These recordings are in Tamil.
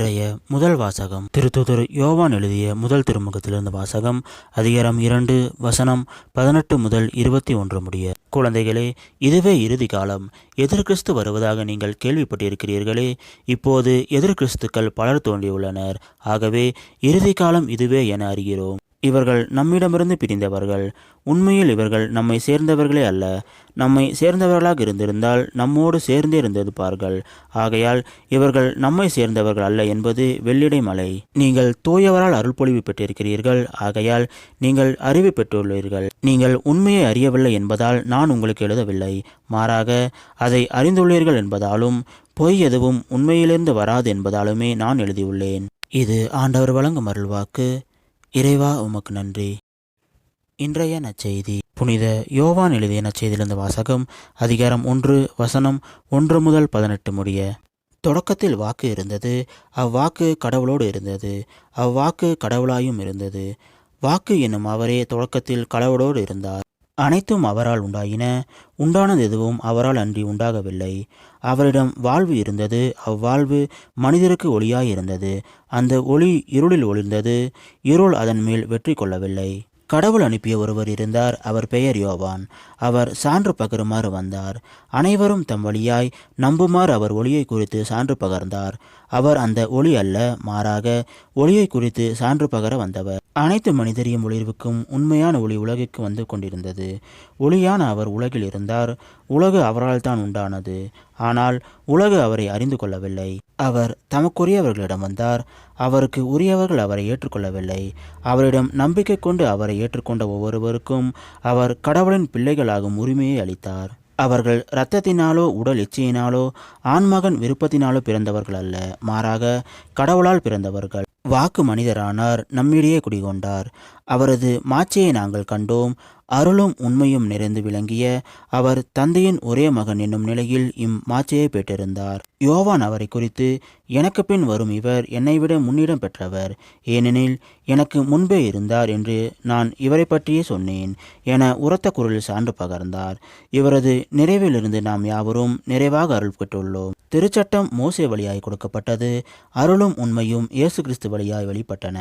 இன்றைய முதல் வாசகம். திருத்துதர் யோவான் எழுதிய முதல் திருமுகத்திலிருந்து வாசகம் அதிகாரம் இரண்டு வசனம் பதினெட்டு முதல் இருபத்தி ஒன்று முடிய. குழந்தைகளே இதுவே இறுதி காலம். எதிர்கிறிஸ்து வருவதாக நீங்கள் கேள்விப்பட்டிருக்கிறீர்களே இப்போது எதிர்கிறிஸ்துக்கள் பலர் தோன்றியுள்ளனர். ஆகவே இறுதி காலம் இதுவே என அறிகிறோம். இவர்கள் நம்மிடமிருந்து பிரிந்தவர்கள். உண்மையில் இவர்கள் நம்மை சேர்ந்தவர்களே அல்ல. நம்மை சேர்ந்தவர்களாக இருந்திருந்தால் நம்மோடு சேர்ந்தே இருந்திருப்பார்கள் ஆகையால் இவர்கள் நம்மை சேர்ந்தவர்கள் அல்ல என்பது வெள்ளிடை மலை. நீங்கள் தூயவரால் அருள்பொழிவு பெற்றிருக்கிறீர்கள். ஆகையால் நீங்கள் அறிவு பெற்றுள்ளீர்கள். நீங்கள் உண்மையை அறியவில்லை என்பதால் நான் உங்களுக்கு எழுதவில்லை. மாறாக அதை அறிந்துள்ளீர்கள் என்பதாலும் பொய் எதுவும் உண்மையிலிருந்து வராது என்பதாலுமே நான் எழுதியுள்ளேன். இது ஆண்டவர் வழங்கும் அருள்வாக்கு. இறைவா உமக்கு நன்றி. இன்றைய நச்செய்தி புனித யோவான் எழுதிய நச்செய்தியிலிருந்து வாசகம் அதிகாரம் ஒன்று வசனம் ஒன்று முதல் பதினெட்டு முடிய. தொடக்கத்தில் வாக்கு இருந்தது. அவ்வாக்கு கடவுளோடு இருந்தது. அவ்வாக்கு கடவுளாயும் இருந்தது. வாக்கு என்னும் அவரே தொடக்கத்தில் கடவுளோடு இருந்தார். அனைத்தும் அவரால் உண்டாயின. உண்டானது எதுவும் அவரால் அன்றி உண்டாகவில்லை. அவரிடம் வாழ்வு இருந்தது. அவ்வாழ்வு மனிதருக்கு ஒளியாயிருந்தது. அந்த ஒளி இருளில் ஒளிர்ந்தது. இருள் அதன் மேல் வெற்றி கொள்ளவில்லை. கடவுள் அனுப்பிய ஒருவர் இருந்தார். அவர் பெயர் யோவான். அவர் சான்று பகருமாறு வந்தார். அனைவரும் தம் வழியாய் நம்புமாறு அவர் ஒளியை குறித்து சான்று பகர்ந்தார். அவர் அந்த ஒளி அல்ல மாறாக ஒளியை குறித்து சான்று பகர வந்தவர். அனைத்து மனிதரையும் ஒளிர்வுக்கும் உண்மையான ஒளி உலகிற்கு வந்து கொண்டிருந்தது. ஒளியான அவர் உலகில் இருந்தார். உலகு அவரால் தான் உண்டானது. ஆனால் உலகு அவரை அறிந்து கொள்ளவில்லை. அவர் தமக்குரியவர்களிடம் வந்தார். அவருக்கு உரியவர்கள் அவரை ஏற்றுக்கொள்ளவில்லை. அவரிடம் நம்பிக்கை கொண்டு அவரை ஏற்றுக்கொண்ட ஒவ்வொருவருக்கும் அவர் கடவுளின் பிள்ளைகளாகும் உரிமையை அளித்தார். அவர்கள் இரத்தத்தினாலோ உடல் இச்சையினாலோ ஆண்மகன் விருப்பத்தினாலோ பிறந்தவர்கள் அல்ல. மாறாக கடவுளால் பிறந்தவர்கள். வாக்கு மனிதரானார். நம்மிடையே குடிகொண்டார். அவரது மாட்சியை நாங்கள் கண்டோம். அருளும் உண்மையும் நிறைந்து விளங்கிய அவர் தந்தையின் ஒரே மகன் என்னும் நிலையில் இம்மாச்சையை பெற்றிருந்தார். யோவான் அவரை குறித்து எனக்கு பின் வரும் இவர் என்னை விட முன்னிடம் பெற்றவர். ஏனெனில் எனக்கு முன்பே இருந்தார் என்று நான் இவரை பற்றியே சொன்னேன் என உரத்த குரலில் சான்று பகர்ந்தார். இவரது நிறைவிலிருந்து நாம் யாவரும் நிறைவாக அருள் பெற்றுள்ளோம். திருச்சட்டம் மோசே வழியாய் கொடுக்கப்பட்டது அருளும் உண்மையும் இயேசு கிறிஸ்து வழியாய் வெளிப்பட்டன.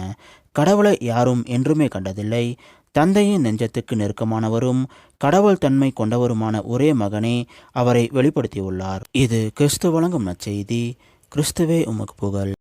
கடவுளை யாரும் என்றுமே கண்டதில்லை. தந்தையின் நெஞ்சத்துக்கு நெருக்கமானவரும் கடவுள் தன்மை கொண்டவருமான ஒரே மகனே அவரை வெளிப்படுத்தியுள்ளார். இது கிறிஸ்து வழங்கும் நற்செய்தி. கிறிஸ்துவே உமக்கு புகழ்.